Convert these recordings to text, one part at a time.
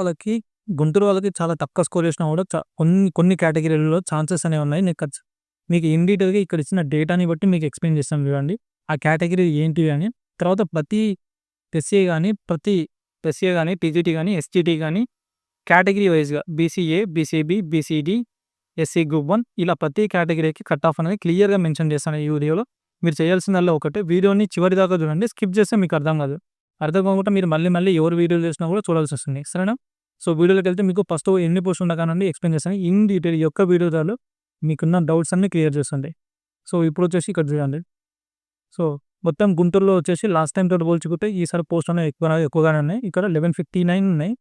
వాళ్ళకి గుంటూరు వాళ్ళకి చాలా తక్కువ స్కోర్ చేసినా కూడా కొన్ని కొన్ని కేటగిరీలలో ఛాన్సెస్ అనేవి ఉన్నాయి. నేను మీకు ఇన్ డీటెయిల్‌గా ఇక్కడ ఇచ్చిన డేటాని బట్టి మీకు ఎక్స్‌ప్లెయిన్ చేస్తాను చూడండి. ఆ కేటగిరీ ఏంటివి అని. తర్వాత ప్రతి ఎస్సీఏ కానీ ప్రతి ఎస్సీఏ కానీ టీజీటీ కానీ ఎస్టీటీ కానీ కేటగిరీ వైస్‌గా BCA, BCB, BCD, SC group one ఇలా ప్రతి కేటగిరీకి కట్ ఆఫ్ అనేది క్లియర్‌గా మెన్షన్ చేస్తాను ఈ వీడియోలో. మీరు చేయాల్సిందల్లా ఒకటే వీడియోని చివరి దాకా చూడండి. స్కిప్ చేస్తే మీకు అర్థం కాదు. అర్థం కాకుండా మీరు మళ్ళీ మళ్ళీ ఎవరు వీడియోలు చేసినా కూడా చూడాల్సి వస్తుంది సరేనా? సో, వీడియోలోకెళ్తే మీకు ఫస్ట్ ఎన్ని పోస్ట్ ఉండగానండి ఎక్స్‌ప్లెయిన్ చేస్తాను. ఇన్ డీటెయిల్ యొక్క వీడియో ద్వారా మీకున్న డౌట్స్ అన్నీ క్లియర్ చేస్తుంది. సో, ఇప్పుడు వచ్చేసి ఇక్కడ చూడండి. సో, మొత్తం గుంటూరులో వచ్చేసి లాస్ట్ టైం తోటి పోల్చుకుంటే ఈసారి పోస్ట్ అనేవి ఎక్కువ ఎక్కువగానే ఉన్నాయి. ఇక్కడ 1159 ఉన్నాయి.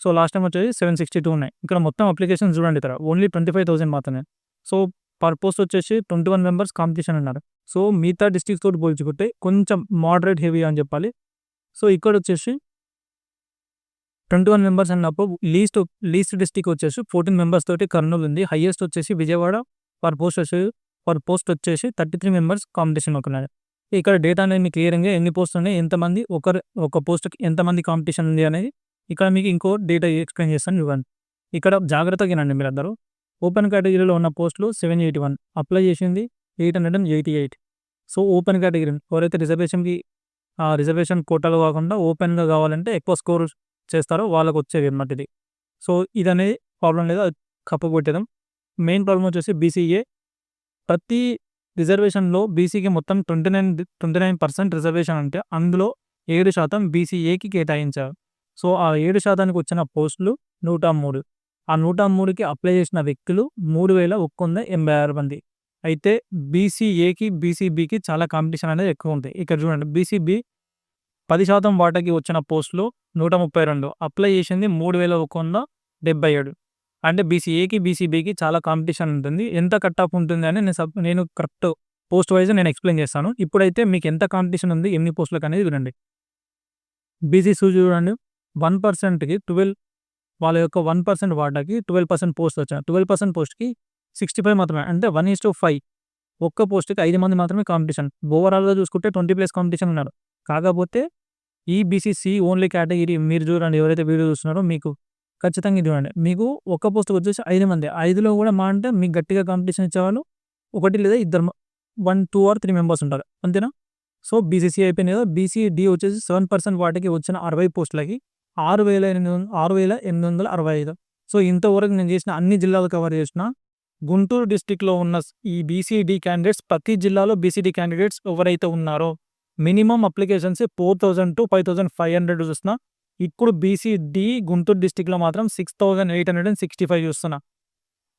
సో, లాస్ట్ టైం వచ్చేసి 762 ఉన్నాయి. ఇక్కడ మొత్తం అప్లికేషన్ చూడండి ఇక్కడ ఓన్లీ 25,000 మాత్రమే. సో, పర్ పోస్ట్ వచ్చేసి 21 మెంబర్స్ కాంపిటీషన్ ఉన్నారు. సో, మిగతా డిస్టిక్స్ తోటి పోల్చుకుంటే కొంచెం మోడరేట్ హెవీ అని చెప్పాలి. సో, ఇక్కడ వచ్చేసి ట్వంటీ వన్ మెంబర్స్ అన్నప్పుడు లీస్ట్ లీస్ట్ డిస్ట్రిక్ట్ వచ్చేసి 14 మెంబర్స్ తోటి కర్నూలు ఉంది. హైయెస్ట్ వచ్చేసి విజయవాడ పర్ పోస్ట్ వచ్చేసి పర్ పోస్ట్ వచ్చేసి 33 మెంబర్స్ కాంపిటీషన్ ఉన్నారు. ఇక్కడ డేటా అనేది మీకు క్లియరింగ్‌గా ఎన్ని పోస్ట్ ఉన్నాయి, ఎంతమంది ఒకరు ఒక పోస్ట్‌కి ఎంతమంది కాంపిటీషన్ ఉంది అనేది ఇక్కడ మీకు ఇంకో డేటా ఎక్స్‌ప్లెయిన్ చేస్తాను ఇవ్వండి ఇక్కడ జాగ్రత్తగా వినండి మీరందరూ. ఓపెన్ కేటగిరీలో ఉన్న పోస్టులు 781 అప్లై చేసింది 888 సో, ఓపెన్ కేటగిరీ ఎవరైతే రిజర్వేషన్‌కి రిజర్వేషన్ కోటాలు కాకుండా ఓపెన్‌గా కావాలంటే ఎక్కువ స్కోర్ చేస్తారో వాళ్ళకి వచ్చేది అన్నమాట ఇది. సో, ఇదనేది ప్రాబ్లం లేదు. అది కప్పకొట్టేద్దాం. మెయిన్ ప్రాబ్లమ్ వచ్చేసి బీసీఏ ప్రతి రిజర్వేషన్‌లో బీసీకి మొత్తం 29 29% రిజర్వేషన్ అంటే అందులో ఏడు శాతం బీసీఏకి కేటాయించారు. సో, ఆ ఏడు శాతానికి వచ్చిన పోస్టులు 103 ఆ 103కి అప్లై చేసిన వ్యక్తులు 3186 మంది. అయితే బీసీఏకి, బీసీబీకి చాలా కాంపిటీషన్ అనేది ఎక్కువ ఉంది. ఇక్కడ చూడండి బీసీబీ 10% వాటాకి వచ్చిన పోస్టులు 132 అప్లై చేసింది 3177 అంటే బీసీఏకి, బీసీబీకి చాలా కాంపిటీషన్ ఉంటుంది. ఎంత కట్ ఆఫ్ ఉంటుంది అని నేను సబ్ నేను కరెక్ట్ పోస్ట్ వైజ్ నేను ఎక్స్‌ప్లెయిన్ చేస్తాను. ఇప్పుడైతే మీకు ఎంత కాంపిటీషన్ ఉంది, ఎన్ని పోస్టులకు అనేది వినండి. బీసీసీ చూడండి వన్ పర్సెంట్కి ట్వెల్వ్ వాళ్ళ యొక్క వన్ పర్సెంట్ వాటాకి ట్వెల్వ్ పర్సెంట్ పోస్ట్ వచ్చాయి. 12% పోస్ట్‌కి 65 మాత్రమే అంటే 1:5 ఒక్క పోస్ట్‌కి ఐదు మంది మాత్రమే కాంపిటీషన్. ఓవరాల్‌గా చూసుకుంటే 20 ప్లస్ కాంపిటీషన్ ఉన్నారు. కాకపోతే ఈ బీసీసీ ఓన్లీ కేటగిరీ మీరు చూడండి ఎవరైతే వీడియో చూస్తున్నారో మీకు ఖచ్చితంగా ఇది చూడండి. మీకు ఒక్క పోస్ట్ వచ్చేసి ఐదు మంది ఐదులో కూడా మా అంటే మీకు గట్టిగా కాంపిటీషన్ ఇచ్చేవాళ్ళు ఒకటి లేదా ఇద్దరు 1, 2 ఆర్ త్రీ మెంబర్స్ ఉంటారు. అంతేనా? సో, బీసీసీ అయిపోయింది కదా! బీసీడీ వచ్చేసి సెవెన్ పర్సెంట్ వాటికి వచ్చిన 60 పోస్టులకి 6865 సో, ఇంతవరకు నేను చేసిన అన్ని జిల్లాలు కవర్ చేసిన గుంటూరు డిస్టిక్లో ఉన్న ఈ బీసీడీ క్యాండిడేట్స్ ప్రతి జిల్లాలో బీసీడీ క్యాండిడేట్స్ ఎవరైతే ఉన్నారో మినిమమ్ అప్లికేషన్స్ 4000-5500 చూస్తున్నా. ఇప్పుడు బీసీడీ గుంటూరు డిస్ట్రిక్ట్‌లో మాత్రం 6865 చూస్తున్నా.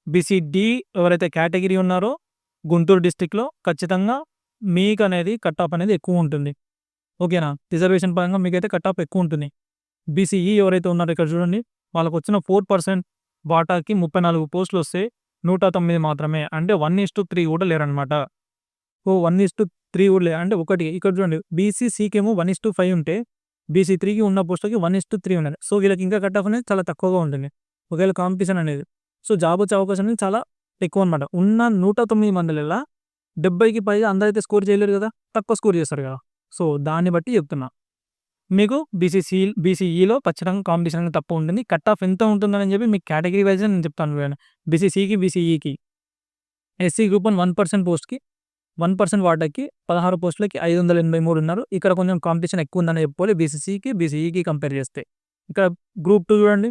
బీసీడీ ఎవరైతే కేటగిరీ ఉన్నారో గుంటూరు డిస్టిక్లో ఖచ్చితంగా మీకనేది కట్ ఆఫ్ అనేది ఎక్కువ ఉంటుంది. ఓకేనా? రిజర్వేషన్ పరంగా మీకైతే కట్ ఆఫ్ ఎక్కువ ఉంటుంది. బీసీఈ ఎవరైతే ఉన్నారో ఇక్కడ చూడండి వాళ్ళకు వచ్చిన 4% వాటాకి 34 పోస్టులు వస్తే 109 మాత్రమే అంటే 1:3 కూడా లేరనమాట ఓ లేరన్నమాట. టు 1:3 కూడా అంటే ఒకటి ఇక్కడ చూడండి బీసీసీకేమో 1:5 ఉంటే బీసీ త్రీకి ఉన్న పోస్టులకి 1:3 ఉన్నది. సో, వీళ్ళకి ఇంకా కట్ ఆఫ్ అనేది చాలా తక్కువగా ఉంటుంది. ఒకవేళ కాంపిటీషన్ అనేది. సో, జాబ్ వచ్చే అవకాశం అనేది చాలా ఎక్కువ అనమాట ఉన్న 109 మందిలల్లా 70కి పైగా అందరైతే స్కోర్ చేయలేరు కదా! తక్కువ స్కోర్ చేస్తారు కదా! సో, దాన్ని బట్టి చెప్తున్నా. మీకు బీసీసీ బీసీఈలో e ఖచ్చితంగా కాంపిటీషన్ అనేది తక్కువ ఉంటుంది. కట్ ఆఫ్ ఎంత ఉంటుందని చెప్పి మీకు కేటగిరీ వైజ్ నేను చెప్తాను బీసీసీకి, బీసీఈకి. ఎస్సీ గ్రూప్ 1 1% పోస్ట్‌కి వన్ పర్సెంట్ వాటాకి 16 పోస్టులకి 583 ఉన్నారు. ఇక్కడ కొంచెం కాంపిటీషన్ ఎక్కువ ఉందని చెప్పుకోవాలి బీసీసీకి, బీసీఈకి కంపేర్ చేస్తే. ఇక్కడ గ్రూప్ టూ చూడండి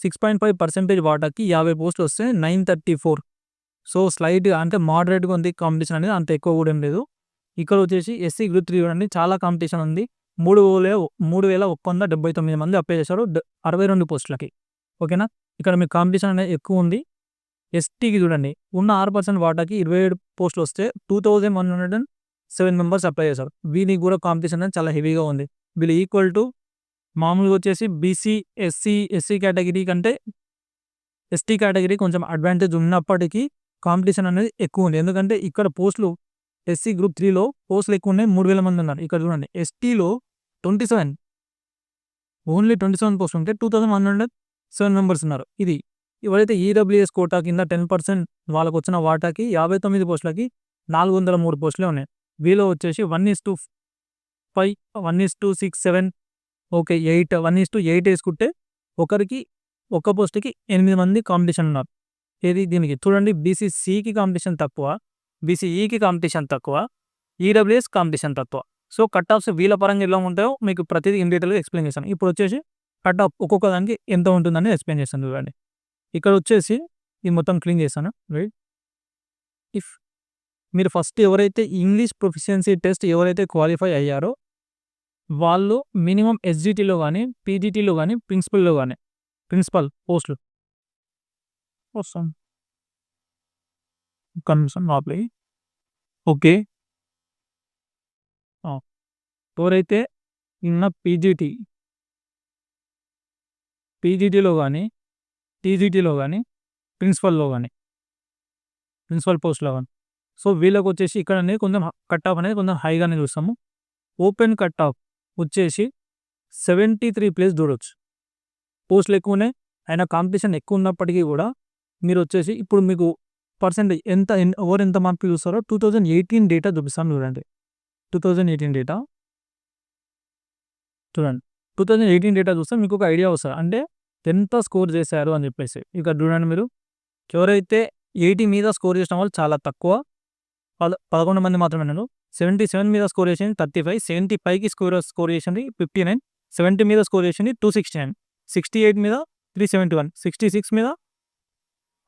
6.5% వాటాకి 50 పోస్టులు వస్తే 934 సో, స్లైట్‌గా అంటే మోడరేట్‌గా ఉంది కాంపిటీషన్ అనేది అంత ఎక్కువ కూడా ఏం లేదు. ఇక్కడ వచ్చేసి ఎస్సీ గ్రూప్ త్రీ చూడండి చాలా కాంపిటీషన్ ఉంది. 3179 మంది అప్లై చేశారు. అరవై రెండు పోస్టులకి. ఓకేనా? ఇక్కడ మీకు కాంపిటీషన్ అనేది ఎక్కువ ఉంది. ఎస్టీకి చూడండి ఉన్న ఆరు పర్సెంట్ వాటాకి 27 పోస్టులు వస్తే 2107 మెంబర్స్ అప్లై చేశారు. వీళ్ళకి కూడా కాంపిటీషన్ అనేది చాలా హెవీగా ఉంది. వీళ్ళు ఈక్వల్ టు మామూలుగా వచ్చేసి బీసీ, ఎస్సీ, ఎస్సీ కేటగిరీ కంటే ఎస్టీ కేటగిరీ కొంచెం అడ్వాంటేజ్ ఉన్నప్పటికీ కాంపిటీషన్ అనేది ఎక్కువ ఉంది. ఎందుకంటే ఇక్కడ పోస్టులు ఎస్సీ గ్రూప్ త్రీలో పోస్టులు ఎక్కువ ఉన్నాయి. మూడు వేల మంది ఉన్నారు. ఇక్కడ చూడండి ఎస్టీలో 27 ఓన్లీ ట్వంటీ సెవెన్ పోస్ట్ ఉంటే 2107 మెంబర్స్ ఉన్నారు. ఇది ఎవరైతే ఈడబ్ల్యూఎస్ కోటా కింద 10% వాళ్ళకి వచ్చిన వాటాకి 59 పోస్టులకి 403 పోస్టులే ఉన్నాయి. వీలో వచ్చేసి 1:5 1:6 7 okay eight one is to eight వేసుకుంటే ఒకరికి ఒక పోస్ట్‌కి ఎనిమిది మంది కాంపిటీషన్ ఉన్నారు. ఏది దీనికి చూడండి బీసీసీకి కాంపిటీషన్ తక్కువ. బీసీఈకి కాంపిటీషన్ తక్కువ. ఈడబ్ల్యూఎస్ కాంపిటీషన్ తక్కువ. సో, కట్ ఆఫ్స్ వీళ్ళ పరంగా ఎలా ఉంటాయో మీకు ప్రతిదీ ఇన్ డీటెయిల్‌గా ఎక్స్‌ప్లెయిన్ చేశాను. ఇప్పుడొచ్చేసి కట్ ఆఫ్ ఒక్కొక్క దానికి ఎంత ఉంటుందని ఎక్స్‌ప్లెయిన్ చేస్తాను చూడండి. ఇక్కడ వచ్చేసి ఇది మొత్తం క్లీన్ చేశాను. వెయిట్. ఇఫ్ మీరు ఫస్ట్ ఎవరైతే ఇంగ్లీష్ ప్రొఫిషియన్సీ టెస్ట్ ఎవరైతే క్వాలిఫై అయ్యారో వాళ్ళు మినిమం ఎస్జిటీలో కానీ పీజీటీలో కానీ ప్రిన్సిపల్‌లో కానీ ప్రిన్సిపల్ పోస్టులు వస్తాం ఒక్క ఓకే. ఎవరైతే నిన్న పీజీటీ పీజీటీలో కానీ టీజీటీలో కానీ ప్రిన్సిపల్‌లో కానీ ప్రిన్సిపల్ పోస్ట్‌లో కానీ సో, వీళ్ళకొచ్చేసి ఇక్కడ అనేది కొంచెం కట్ ఆఫ్ అనేది కొంచెం హైగానే చూస్తాము. ఓపెన్ కట్ ఆఫ్ వచ్చేసి 73 ప్లేస్ దూరొచ్చు పోస్టులు ఎక్కువనే అయినా కాంపిటీషన్ ఎక్కువ ఉన్నప్పటికీ కూడా మీరు వచ్చేసి ఇప్పుడు మీకు పర్సెంటేజ్ ఎంత ఎవరు ఎంత మార్కులు చూస్తారో 2018 డేటా చూపిస్తాను చూడండి. 2018 డేటా చూడండి. 2018 డేటా చూస్తే ఒక ఐడియా వస్తుంది అంటే ఎంత స్కోర్ చేశారు అని చెప్పేసి. ఇక చూడండి మీరు ఎవరైతే ఎయిటీ మీద స్కోర్ చేసిన వాళ్ళు చాలా తక్కువ. పద పదకొండు మంది మాత్రమే ఉన్నారు. సెవెంటీ సెవెన్ మీద స్కోర్ చేసింది థర్టీ ఫైవ్ సెవెంటీ ఫైవ్కి స్కోర్ స్కోర్ చేసింది ఫిఫ్టీ నైన్ సెవెంటీ మీద స్కోర్ చేసింది two sixty nine sixty eight మీద three seventy one sixty six మీద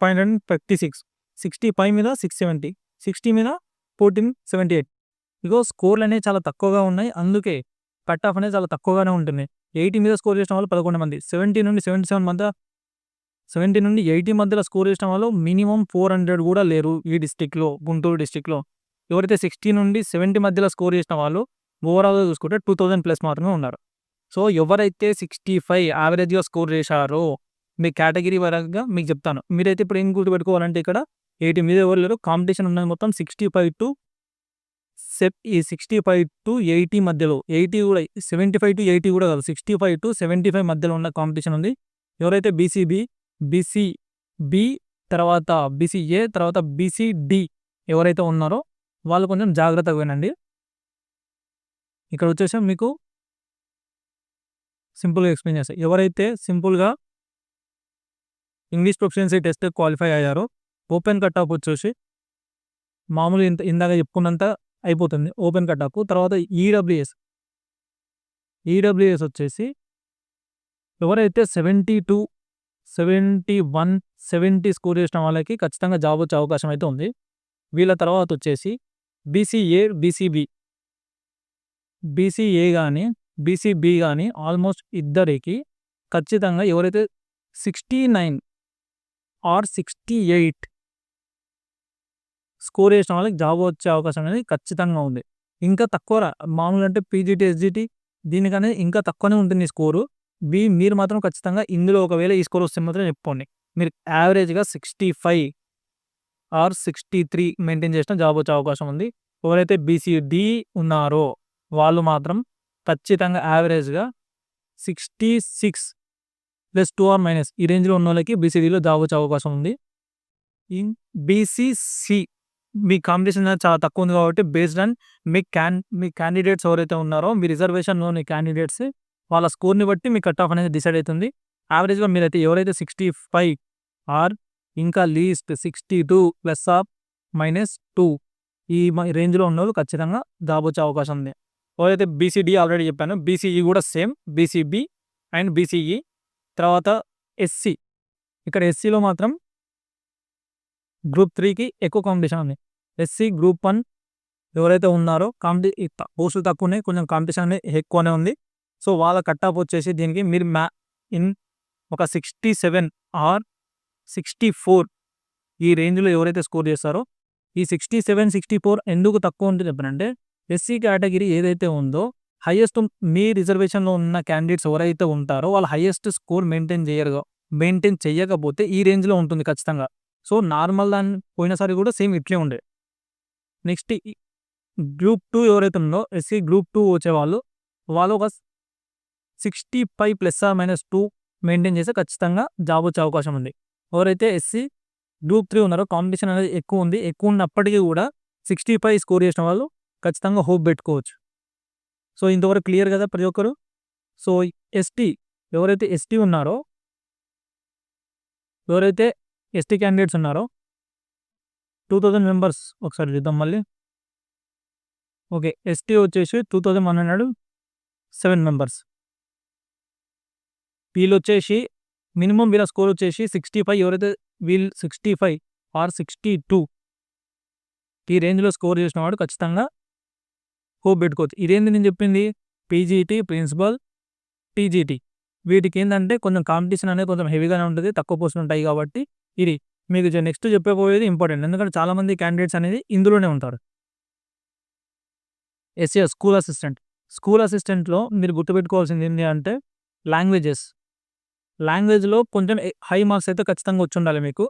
five hundred and fifty six sixty five మీద సిక్స్ సెవెంటీ సిక్స్టీ మీద ఫోర్టీన్ సెవెంటీ ఎయిట్. ఇగో స్కోర్లు అనేవి చాలా తక్కువగా ఉన్నాయి. అందుకే కట్ ఆఫ్ అనేది చాలా తక్కువగానే ఉంటుంది. 80 మీద స్కోర్ చేసిన వాళ్ళు 11 మంది. 70 నుండి 77 మధ్య 70 నుండి 80 మధ్యలో స్కోర్ చేసిన వాళ్ళు మినిమం ఫోర్ హండ్రెడ్ కూడా లేరు ఈ డిస్టిక్లో గుంటూరు డిస్ట్రిక్ట్‌లో. ఎవరైతే 60 నుండి 70 మధ్యలో స్కోర్ చేసిన వాళ్ళు ఓవరాల్‌గా చూసుకుంటే 2000 ప్లస్ మాత్రమే ఉన్నారు. సో, ఎవరైతే 65 యావరేజ్‌గా స్కోర్ చేశారో మీ కేటగిరీ పరంగా మీకు చెప్తాను. మీరైతే ఇప్పుడు ఏం గుర్తుపెట్టుకోవాలంటే ఇక్కడ 80 మీద ఎవరు లేరు. కాంపిటీషన్ ఉన్నది మొత్తం 65 టు సెప్ ఈ 65-80 మధ్యలో 80 కూడా 75-80 కూడా కాదు. 65-75 మధ్యలో ఉన్న కాంపిటీషన్ ఉంది. ఎవరైతే బీసీబీ, బీసీబీ తర్వాత బీసీఏ తర్వాత బీసీడీ ఎవరైతే ఉన్నారో వాళ్ళు కొంచెం జాగ్రత్తగా వినండి. ఇక్కడ వచ్చేసి మీకు సింపుల్‌గా ఎక్స్‌ప్లెయిన్ చేస్తా. ఎవరైతే సింపుల్‌గా ఇంగ్లీష్ ప్రొఫిషియన్సీ టెస్ట్ క్వాలిఫై అయ్యారో ఓపెన్ కట్ ఆఫ్ వచ్చేసి మామూలు ఇంత ఇందాక చెప్పుకున్నంత అయిపోతుంది. ఓపెన్ కట్టాకు తర్వాత ఈడబ్ల్యూఎస్. ఈడబ్ల్యూఎస్ వచ్చేసి ఎవరైతే 72, 71, 70 స్కోర్ చేసిన వాళ్ళకి ఖచ్చితంగా జాబ్ వచ్చే అవకాశం అయితే ఉంది. వీళ్ళ తర్వాత వచ్చేసి బీసీఏ, బీసీబీ. బీసీఏ కానీ బీసీబీ కానీ ఆల్మోస్ట్ ఇద్దరికి ఖచ్చితంగా ఎవరైతే 69 ఆర్ 68 స్కోర్ చేసిన వాళ్ళకి జాబ్ వచ్చే అవకాశం అనేది ఖచ్చితంగా ఉంది. ఇంకా తక్కువ మామూలు మామూలుగా అంటే పీజీటీ, ఎస్‌జీటీ దీనికనేది ఇంకా తక్కువనే ఉంటుంది స్కోరు. బీ మీరు మాత్రం ఖచ్చితంగా ఇందులో ఒకవేళ ఈ స్కోర్ వస్తే మాత్రం చెప్పుకోండి. మీరు యావరేజ్‌గా 65 ఆర్ 63 మెయింటైన్ చేసిన జాబ్ వచ్చే అవకాశం ఉంది. ఎవరైతే బీసీడీ ఉన్నారో వాళ్ళు మాత్రం ఖచ్చితంగా యావరేజ్‌గా 66 ప్లస్ టూ ఆర్ మైనస్ ఈ రేంజ్‌లో ఉన్నోళ్ళకి బీసీడీలో జాబ్ వచ్చే అవకాశం ఉంది. ఇన్ బీసీసీ మీ కాంపిటీషన్ అనేది చాలా తక్కువ ఉంది కాబట్టి బేస్డ్ ఆన్ మీ క్యాన్ మీ క్యాండిడేట్స్ ఎవరైతే ఉన్నారో మీ రిజర్వేషన్‌లోని క్యాండిడేట్స్ వాళ్ళ స్కోర్‌ని బట్టి మీ కట్ ఆఫ్ అనేది డిసైడ్ అవుతుంది యావరేజ్‌గా మీరైతే ఎవరైతే 65 ఆర్ ఇంకా least 62 plus of minus two ఈ రేంజ్లో రేంజ్‌లో ఉన్నోళ్ళు ఖచ్చితంగా జాబ్ వచ్చే అవకాశం ఉంది. ఎవరైతే బీసీడీ ఆల్రెడీ చెప్పాను. బీసీఈ కూడా సేమ్ బీసీబీ అండ్ బీసీఈ తర్వాత ఎస్సీ. ఇక్కడ ఎస్సీలో మాత్రం గ్రూప్ త్రీకి ఎక్కువ కాంపిటీషన్ ఉంది. ఎస్సీ గ్రూప్ వన్ ఎవరైతే ఉన్నారో కాంపిటీ త పోస్టులు తక్కువున్నాయి. కొంచెం కాంపిటీషన్ అనేది ఎక్కువనే ఉంది. సో, వాళ్ళ కట్ వచ్చేసి దీనికి మీరు మ్యా ఇన్ ఒక 67 ఆర్ 64 ఈ రేంజ్‌లో ఎవరైతే స్కోర్ చేస్తారో ఈ 67, 64 ఎందుకు తక్కువ ఉంటుంది చెప్పనంటే ఎస్సీ కేటగిరీ ఏదైతే ఉందో హయ్యెస్ట్ మీ రిజర్వేషన్‌లో ఉన్న క్యాండిడేట్స్ ఎవరైతే ఉంటారో వాళ్ళు హైయెస్ట్ స్కోర్ మెయింటైన్ చేయరు మెయింటైన్ చెయ్యకపోతే ఈ రేంజ్‌లో ఉంటుంది ఖచ్చితంగా. సో, నార్మల్ దాని పోయినసారి కూడా సేమ్ ఇట్లే ఉండే. నెక్స్ట్ గ్రూప్ టూ ఎవరైతే ఉందో ఎస్సీ గ్రూప్ టూ వచ్చేవాళ్ళు వాళ్ళు ఒక 65 plus or minus two maintain చేస్తే ఖచ్చితంగా జాబ్ వచ్చే అవకాశం ఉంది. ఎవరైతే ఎస్సీ గ్రూప్ త్రీ ఉన్నారో కాంపిటీషన్ అనేది ఎక్కువ ఉంది. ఎక్కువ ఉన్నప్పటికీ కూడా 65 స్కోర్ చేసిన వాళ్ళు ఖచ్చితంగా హోప్ పెట్టుకోవచ్చు. సో, ఇంతవరకు క్లియర్ కదా ప్రతి ఒక్కరు. సో, ఎస్టీ ఎవరైతే ఎస్టీ ఉన్నారో ఎవరైతే ఎస్టీ క్యాండిడేట్స్ ఉన్నారో? టూ థౌజండ్ మెంబర్స్ ఒకసారి చూద్దాం మళ్ళీ. ఓకే ఎస్టీ వచ్చేసి two thousand one hundred seven members వీళ్ళు వచ్చేసి మినిమం వీళ్ళ స్కోర్ వచ్చేసి సిక్స్టీ ఫైవ్ ఎవరైతే వీళ్ళు sixty five or sixty two ఈ రేంజ్లో స్కోర్ చేసిన వాడు ఖచ్చితంగా హోప్ పెట్టుకోవచ్చు. ఇదేంది నేను చెప్పింది? పీజీటీ ప్రిన్సిపల్ టీజీటీ వీటికి ఏంటంటే కొంచెం కాంపిటీషన్ అనేది కొంచెం హెవీగానే ఉంటుంది తక్కువ పోస్టులు ఉంటాయి కాబట్టి ఇది మీకు నెక్స్ట్ చెప్పబోయేది ఇంపార్టెంట్ ఎందుకంటే చాలామంది క్యాండిడేట్స్ అనేది ఇందులోనే ఉంటారు. ఎస్ఏ స్కూల్ అసిస్టెంట్ స్కూల్ అసిస్టెంట్లో మీరు గుర్తుపెట్టుకోవాల్సింది ఏంటి అంటే లాంగ్వేజెస్ లాంగ్వేజ్లో కొంచెం హై మార్క్స్ అయితే ఖచ్చితంగా వచ్చి ఉండాలి మీకు.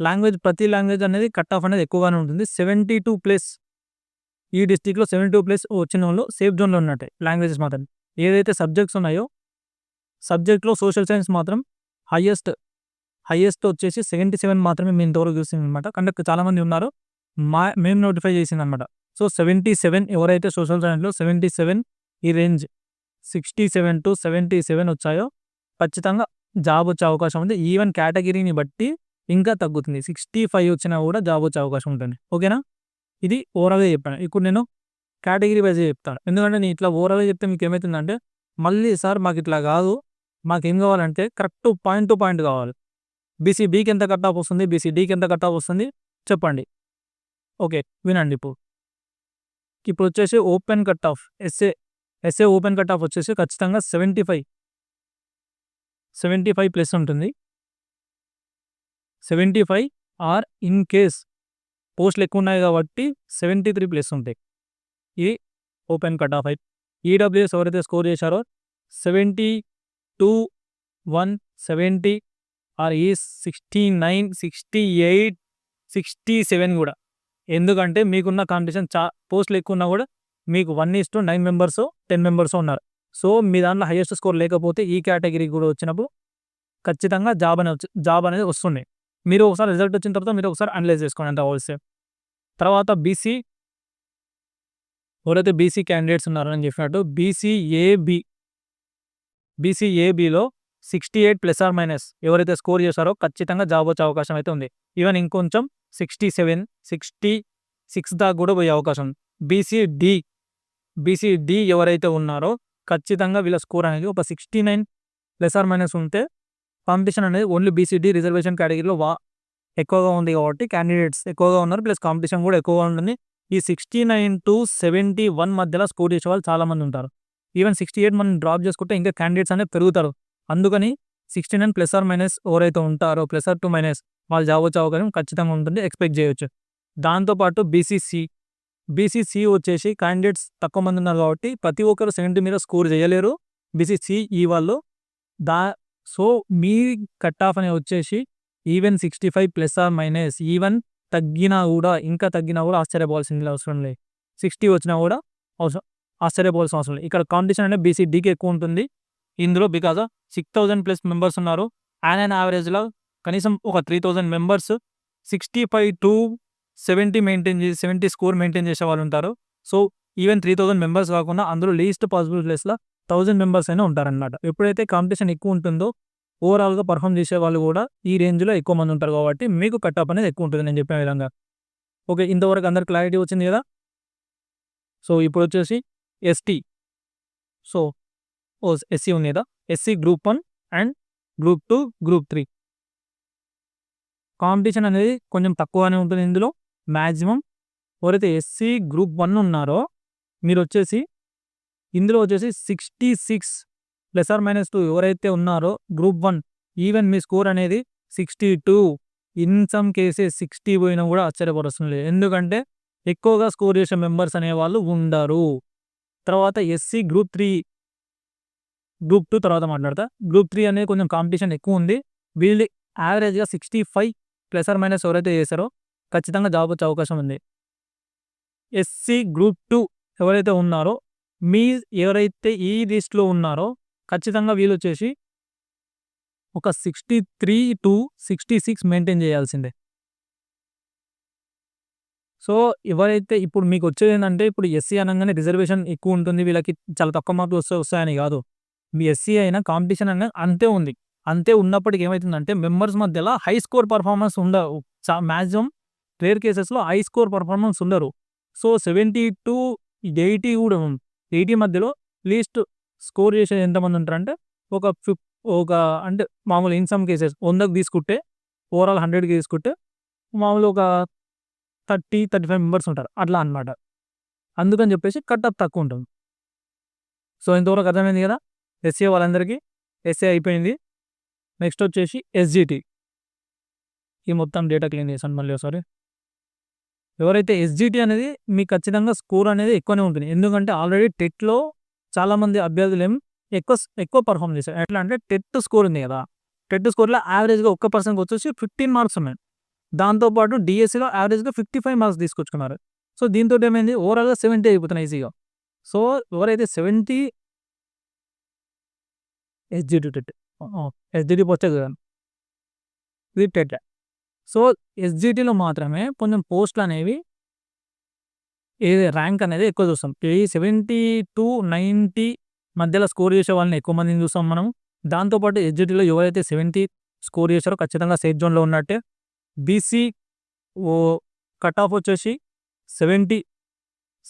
లాంగ్వేజ్ ప్రతి లాంగ్వేజ్ అనేది కట్ ఆఫ్ అనేది ఎక్కువగానే ఉంటుంది. సెవెంటీ టూ ప్లస్ ఈ డిస్టిక్లో సెవెంటీ టూ ప్లస్ వచ్చిన వాళ్ళు సేఫ్ జోన్లో ఉన్నట్టే లాంగ్వేజెస్ మాత్రం. ఏదైతే సబ్జెక్ట్స్ ఉన్నాయో సబ్జెక్ట్లో సోషల్ సైన్స్ మాత్రం హయ్యెస్ట్ హైయెస్ట్ వచ్చేసి సెవెంటీ సెవెన్ మాత్రమే మేము ఇంతవరకు చూసింది అనమాట కండక్ట్ చాలామంది ఉన్నారు మా మేము నోటిఫై చేసింది అనమాట సో సెవెంటీ సెవెన్ ఎవరైతే సోషల్ సైన్స్లో సెవెంటీ సెవెన్ ఈ range sixty seven to seventy seven వచ్చాయో ఖచ్చితంగా జాబ్ వచ్చే అవకాశం ఉంది. ఈవెన్ కేటగిరీని బట్టి ఇంకా తగ్గుతుంది. సిక్స్టీ ఫైవ్ వచ్చినా కూడా జాబ్ వచ్చే అవకాశం ఉంటుంది. ఓకేనా? ఇది ఓవరాల్గా చెప్పాను. ఇప్పుడు నేను కేటగిరీ వైజ్ చెప్తాను. ఎందుకంటే నేను ఇట్లా ఓవరాల్గా చెప్తే మీకు ఏమవుతుందంటే మళ్ళీ సార్ మాకు ఇట్లా కాదు. మాకేం కావాలంటే కరెక్ట్ పాయింట్ టు పాయింట్ కావాలి. బీసీ బీకి ఎంత కట్ ఆఫ్ వస్తుంది బీసీ డీకి ఎంత కట్ ఆఫ్ వస్తుంది? చెప్పండి. ఓకే వినండి ఇప్పుడు. ఇప్పుడు వచ్చేసి open cut off SA SA open cut off వచ్చేసి ఖచ్చితంగా seventy five seventy five plus ఉంటుంది. Seventy five or in case పోస్టులు ఎక్కువ ఉన్నాయి కాబట్టి సెవెంటీ త్రీ ప్లస్ ఉంటాయి. ఇది ఓపెన్ కట్ ఆఫ్ అయితే ఈడబ్ల్యూఎస్ ఎవరైతే స్కోర్ చేశారో seventy two one seventy or ఈ sixty nine sixty eight sixty seven కూడా. ఎందుకంటే మీకున్న కాంపిటీషన్ చా పోస్టులు ఎక్కువ ఉన్నా కూడా మీకు one is to nine members ten members ఉన్నారు. సో మీ దాంట్లో హైయెస్ట్ స్కోర్ లేకపోతే ఈ కేటగిరీ కూడా వచ్చినప్పుడు ఖచ్చితంగా జాబ్ అనేది జాబ్ అనేది వస్తుంది. మీరు ఒకసారి రిజల్ట్ వచ్చిన తర్వాత మీరు ఒకసారి అనలైజ్ చేసుకోండి ఎంత అవసరం తర్వాత బీసీ ఎవరైతే బీసీ క్యాండిడేట్స్ ఉన్నారని చెప్పినట్టు BCAB బీసీఏబిలో sixty eight plus or minus ఎవరైతే స్కోర్ చేశారో ఖచ్చితంగా జాబ్ వచ్చే అవకాశం అయితే ఉంది. ఈవెన్ ఇంకొంచెం సిక్స్టీ సెవెన్ సిక్స్టీ సిక్స్ దాకా కూడా పోయే అవకాశం బీసీడి బీసీడి ఎవరైతే ఉన్నారో ఖచ్చితంగా వీళ్ళ స్కోర్ అనేది ఒక sixty nine plus or minus ఉంటే కాంపిటీషన్ అనేది ఓన్లీ బీసీడీ రిజర్వేషన్ కేటగిరీలో వా ఎక్కువగా ఉంది కాబట్టి క్యాండిడేట్స్ ఎక్కువగా ఉన్నారు. ప్లస్ కాంపిటీషన్ కూడా ఎక్కువగా ఉంటుంది. ఈ sixty nine to seventy one మధ్యలో స్కోర్ చేసే వాళ్ళు చాలామంది ఉంటారు. ఈవెన్ సిక్స్టీ ఎయిట్ మనం డ్రాప్ చేసుకుంటే ఇంకా క్యాండిడేట్స్ అనేది పెరుగుతారు. అందుకని sixty nine plus or minus ఎవరైతే ఉంటారో ప్లస్ ఆర్ టూ మైనస్ వాళ్ళు జాబ్ వచ్చే అవకాశం ఖచ్చితంగా ఉంటుంది ఎక్స్పెక్ట్ చేయొచ్చు. దాంతోపాటు బీసీసీ బీసీసీ వచ్చేసి క్యాండిడేట్స్ తక్కువ మంది ఉన్నారు కాబట్టి ప్రతి ఒక్కరు సెకండ్ మీద స్కోర్ చేయలేరు. బీసీసీఈ వాళ్ళు. దా సో మీ కట్ ఆఫ్ అనేది వచ్చేసి even sixty five plus or minus even తగ్గినా కూడా ఇంకా తగ్గినా కూడా ఆశ్చర్యపోవాల్సింది అవసరం లేదు. సిక్స్టీ వచ్చినా కూడా అవసరం ఆశ్చర్యపోవాల్సిన అవసరం లేదు. ఇక్కడ కాంపిటీషన్ అంటే బీసీడీకి ఎక్కువ ఉంటుంది. ఇందులో because six thousand plus members ఉన్నారు. యాన్ అండ్ యావరేజ్లో కనీసం ఒక three thousand members sixty five to seventy maintain చేసి సెవెంటీ స్కోర్ మెయింటైన్ చేసే వాళ్ళు ఉంటారు. So even three thousand members కాకుండా అందులో లీస్ట్ పాసిబుల్ ప్లేస్లో థౌజండ్ మెంబర్స్ అయినా ఉంటారనమాట ఎప్పుడైతే కాంపిటీషన్ ఎక్కువ ఉంటుందో ఓవరాల్గా పర్ఫామ్ చేసే వాళ్ళు కూడా ఈ రేంజ్లో ఎక్కువ మంది ఉంటారు కాబట్టి మీకు కట్టప్ అనేది ఎక్కువ ఉంటుంది నేను చెప్పిన విధంగా. ఓకే ఇంతవరకు అందరు క్లారిటీ వచ్చింది కదా? సో ఇప్పుడు వచ్చేసి ఎస్టీ సో ఎస్సీ ఉంది కదా SC group one and group two group three. Competition అనేది కొంచెం తక్కువనే ఉంటుంది ఇందులో. మ్యాక్సిమం ఎవరైతే ఎస్సీ గ్రూప్ వన్ ఉన్నారో మీరు వచ్చేసి ఇందులో వచ్చేసి sixty six plus or minus two ఎవరైతే ఉన్నారో గ్రూప్ వన్ ఈవెన్ మీ స్కోర్ అనేది sixty two. In some cases sixty పోయినా కూడా ఆశ్చర్యపరుస్తుంది ఎందుకంటే ఎక్కువగా స్కోర్ చేసే మెంబర్స్ అనేవాళ్ళు ఉండరు. తర్వాత SC group three group two తర్వాత మాట్లాడతా. గ్రూప్ త్రీ అనేది కొంచెం కాంపిటీషన్ ఎక్కువ ఉంది. వీళ్ళు యావరేజ్గా sixty five plus or minus ఎవరైతే చేశారో ఖచ్చితంగా జాబ్ వచ్చే అవకాశం ఉంది. ఎస్సీ గ్రూప్ టూ ఎవరైతే ఉన్నారో మీ ఎవరైతే ఈ లిస్ట్లో ఉన్నారో ఖచ్చితంగా వీళ్ళు వచ్చేసి ఒక sixty three to sixty six maintain చేయాల్సిందే. సో ఎవరైతే ఇప్పుడు మీకు వచ్చేది ఏంటంటే ఇప్పుడు ఎస్సీ అనగానే రిజర్వేషన్ ఎక్కువ ఉంటుంది. వీళ్ళకి చాలా తక్కువ మార్కులు వస్తే వస్తాయని కాదు. మీ ఎస్సీ అయినా కాంపిటీషన్ అనేది అంతే ఉంది. అంతే ఉన్నప్పటికి ఏమవుతుందంటే మెంబర్స్ మధ్యలో హై స్కోర్ పర్ఫార్మెన్స్ ఉండవు మ్యాక్సిమం రేర్ కేసెస్లో హై స్కోర్ పర్ఫార్మెన్స్ ఉండరు. సో సెవెంటీ టు ఎయిటీ కూడా ఎయిటీ మధ్యలో లీస్ట్ స్కోర్ చేసేది ఎంతమంది ఉంటారంటే ఒక ఫిఫ్ ఒక అంటే మామూలు ఇన్ సమ్ కేసెస్ వందకు తీసుకుంటే ఓవరాల్ హండ్రెడ్కి తీసుకుంటే మామూలు ఒక థర్టీ థర్టీ ఫైవ్ మెంబర్స్ ఉంటారు. అట్లా అనమాట అందుకని చెప్పేసి కట్ అప్ తక్కువ ఉంటుంది. సో ఇంతవరకు అర్థమైంది కదా? ఎస్ఏ వాళ్ళందరికీ ఎస్ఏ అయిపోయింది. నెక్స్ట్ వచ్చేసి ఎస్జిటి ఈ మొత్తం డేటా క్లీన్ చేశాను మళ్ళీ ఒకసారి. ఎవరైతే ఎస్జిటి అనేది మీకు ఖచ్చితంగా స్కోర్ అనేది ఎక్కువనే ఉంటుంది. ఎందుకంటే ఆల్రెడీ టెట్లో చాలామంది అభ్యర్థులు ఏం ఎక్కువ ఎక్కువ పర్ఫామ్ చేశారు. ఎట్లా అంటే టెట్ స్కోర్ ఉంది కదా. టెట్ స్కోర్లో యావరేజ్గా ఒక్క పర్సన్కి వచ్చేసి ఫిఫ్టీన్ మార్క్స్ ఉన్నాయి. దాంతోపాటు డిఎస్సిలో యావరేజ్గా ఫిఫ్టీ ఫైవ్ మార్క్స్ తీసుకొచ్చుకున్నారు. సో దీంతో ఏమైంది? ఓవరాల్గా సెవెంటీ అయిపోతున్నాయి ఈజీగా. సో ఎవరైతే సెవెంటీ ఎస్జిటి టెట్ ఎస్జిటి వచ్చే కదా. ఇది టెట్ సో ఎస్జిటిలో మాత్రమే కొంచెం పోస్టులు అనేవి ఏది ర్యాంక్ అనేది ఎక్కువ చూస్తాం. ఈ సెవెంటీ టు నైంటీ మధ్యలో స్కోర్ చేసే వాళ్ళని ఎక్కువ మందిని చూస్తాం మనం. దాంతోపాటు ఎస్జిటిలో ఎవరైతే సెవెంటీ స్కోర్ చేశారో ఖచ్చితంగా సేఫ్ జోన్లో ఉన్నట్టే. బీసీ ఓ కట్ ఆఫ్ వచ్చేసి seventy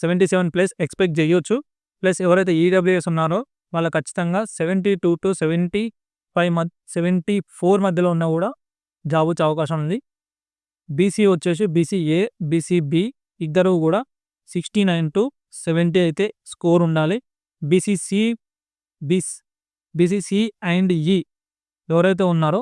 seventy seven plus expect చేయొచ్చు. ప్లస్ ఎవరైతే ఈడబ్ల్యూఎస్ ఉన్నారో వాళ్ళు ఖచ్చితంగా seventy two to seventy five మధ్య సెవెంటీ ఫోర్ మధ్యలో ఉన్నా కూడా జాబ్ వచ్చే అవకాశం ఉంది. బీసీ వచ్చేసి బీసీఏ బీసీబి ఇద్దరు కూడా సిక్స్టీ నైన్ టు సెవెంటీ అయితే స్కోర్ ఉండాలి. బీసీసీ బీస్ బీసీసీ అండ్ ఈ ఎవరైతే ఉన్నారో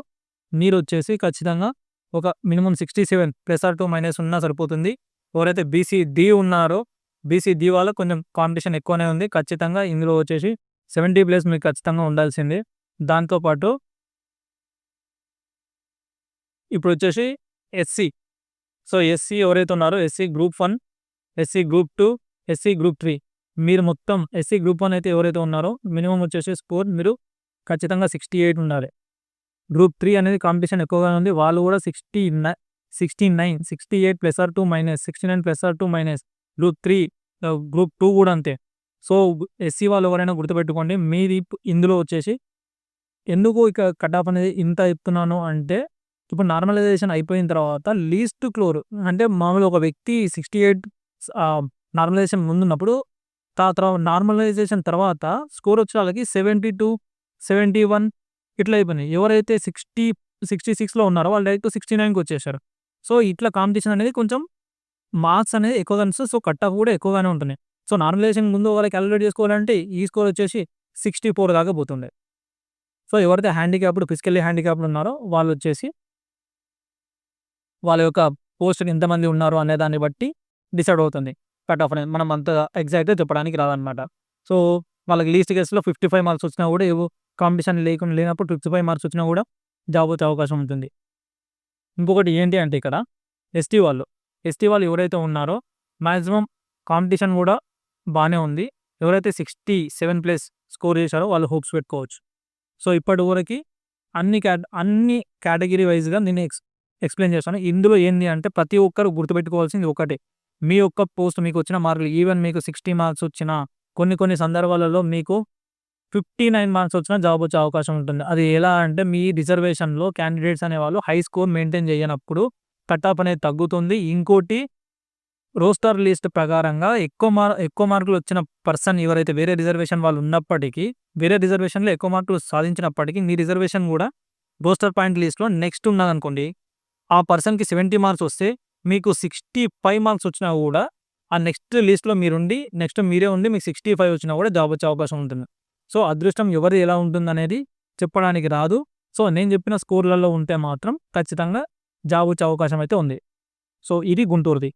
మీరు వచ్చేసి ఖచ్చితంగా ఒక minimum sixty seven plus or two minus ఉన్నా సరిపోతుంది. ఎవరైతే బీసీ డి ఉన్నారో బీసీ డి వాళ్ళ కొంచెం కాంపిటీషన్ ఎక్కువనే ఉంది. ఖచ్చితంగా ఇందులో వచ్చేసి సెవెంటీ ప్లస్ మీకు ఖచ్చితంగా ఉండాల్సిందే. దాంతోపాటు ఇప్పుడు వచ్చేసి ఎస్సీ సో ఎస్సీ ఎవరైతే ఉన్నారో SC group one SC group two SC group three మీరు మొత్తం ఎస్సీ గ్రూప్ వన్ అయితే ఎవరైతే ఉన్నారో మినిమం వచ్చేసి స్కోర్ మీరు ఖచ్చితంగా సిక్స్టీ ఎయిట్ ఉండాలి. గ్రూప్ త్రీ అనేది కాంపిటీషన్ ఎక్కువగా ఉంది. వాళ్ళు కూడా sixty nine sixty nine sixty eight plus or two minus sixty nine plus or two minus group three group two కూడా అంతే. సో ఎస్సీ వాళ్ళు ఎవరైనా గుర్తుపెట్టుకోండి మీది ఇందులో వచ్చేసి ఎందుకు ఇక కట్ ఆఫ్ అనేది ఇంత చెప్తున్నాను అంటే ఇప్పుడు నార్మలైజేషన్ అయిపోయిన తర్వాత లీస్ట్ క్లోర్ అంటే మామూలు ఒక వ్యక్తి సిక్స్టీ ఎయిట్ నార్మలైజేషన్ ముందున్నప్పుడు తర్వాత నార్మలైజేషన్ తర్వాత స్కోర్ వచ్చే వాళ్ళకి సెవెంటీ టూ సెవెంటీ వన్ ఇట్లా అయిపోయినాయి. ఎవరైతే సిక్స్టీ సిక్స్టీ సిక్స్లో ఉన్నారో వాళ్ళు డైరెక్ట్ సిక్స్టీ నైన్కి వచ్చేసారు. సో ఇట్లా కాంపిటీషన్ అనేది కొంచెం మార్క్స్ అనేది ఎక్కువగా సో కట్ ఆఫ్ కూడా ఎక్కువగానే ఉంటున్నాయి. సో నార్మలైజేషన్ ముందు వాళ్ళకి క్యాలిక్యులేట్ చేసుకోవాలంటే ఈ స్కోర్ వచ్చేసి సిక్స్టీ ఫోర్ దాకా పోతుండే. సో ఎవరైతే హ్యాండిక్యాప్డ్ ఫిజికల్లీ హ్యాండిక్యాప్డ్ ఉన్నారో వాళ్ళు వచ్చేసి వాళ్ళ యొక్క పోస్ట్ ఎంతమంది ఉన్నారు అనే దాన్ని బట్టి డిసైడ్ అవుతుంది. కట్ ఆఫ్ అనేది మనం అంత ఎగ్జాక్ట్గా చెప్పడానికి రాదనమాట. సో వాళ్ళకి లీస్ట్ కేసులో ఫిఫ్టీ ఫైవ్ మార్క్స్ వచ్చినా కూడా ఏవో కాంపిటీషన్ లేకుండా లేనప్పుడు ఫిఫ్టీ ఫైవ్ మార్క్స్ వచ్చినా కూడా జాబ్ వచ్చే అవకాశం ఉంటుంది. ఇంకొకటి ఏంటి అంటే ఇక్కడ ఎస్టీ వాళ్ళు ఎస్టీ వాళ్ళు ఎవరైతే ఉన్నారో మ్యాక్సిమం కాంపిటీషన్ కూడా బాగానే ఉంది. ఎవరైతే సిక్స్టీ సెవెన్ ప్లస్ స్కోర్ చేశారో వాళ్ళు హోప్స్ పెట్టుకోవచ్చు. సో ఇప్పటి వరకు అన్ని క్యా అన్ని కేటగిరీ వైజ్గా నేను ఎక్స్ ఎక్స్ప్లెయిన్ చేస్తాను. ఇందులో ఏంటి అంటే ప్రతి ఒక్కరు గుర్తుపెట్టుకోవాల్సింది ఒకటే. మీ యొక్క పోస్ట్ మీకు వచ్చిన మార్కులు ఈవెన్ మీకు సిక్స్టీ మార్క్స్ వచ్చిన కొన్ని కొన్ని సందర్భాలలో మీకు ఫిఫ్టీ నైన్ మార్క్స్ వచ్చినా జాబ్ వచ్చే అవకాశం ఉంటుంది. అది ఎలా అంటే మీ రిజర్వేషన్లో క్యాండిడేట్స్ అనేవాళ్ళు హై స్కోర్ మెయింటైన్ చేయనప్పుడు కట్ ఆఫ్ అనేది తగ్గుతుంది. ఇంకోటి రోస్టర్ లిస్ట్ ప్రకారంగా ఎక్కువ మార్ ఎక్కువ మార్కులు వచ్చిన పర్సన్ ఎవరైతే వేరే రిజర్వేషన్ వాళ్ళు ఉన్నప్పటికీ వేరే రిజర్వేషన్లో ఎక్కువ మార్కులు సాధించినప్పటికీ మీ రిజర్వేషన్ కూడా రోస్టర్ పాయింట్ లిస్ట్లో నెక్స్ట్ ఉన్నదనుకోండి ఆ పర్సన్కి సెవెంటీ మార్క్స్ వస్తే మీకు సిక్స్టీ ఫైవ్ మార్క్స్ వచ్చినా కూడా ఆ నెక్స్ట్ లిస్ట్లో మీరుండి నెక్స్ట్ మీరే ఉండి మీకు సిక్స్టీ ఫైవ్ వచ్చినా కూడా జాబ్ వచ్చే అవకాశం ఉంటుంది. సో అదృష్టం ఎవరిది ఎలా ఉంటుందనేది చెప్పడానికి రాదు. సో నేను చెప్పిన స్కోర్లలో ఉంటే మాత్రం ఖచ్చితంగా జాబ్ వచ్చే అవకాశం అయితే ఉంది. సో ఇది గుంటూరుది.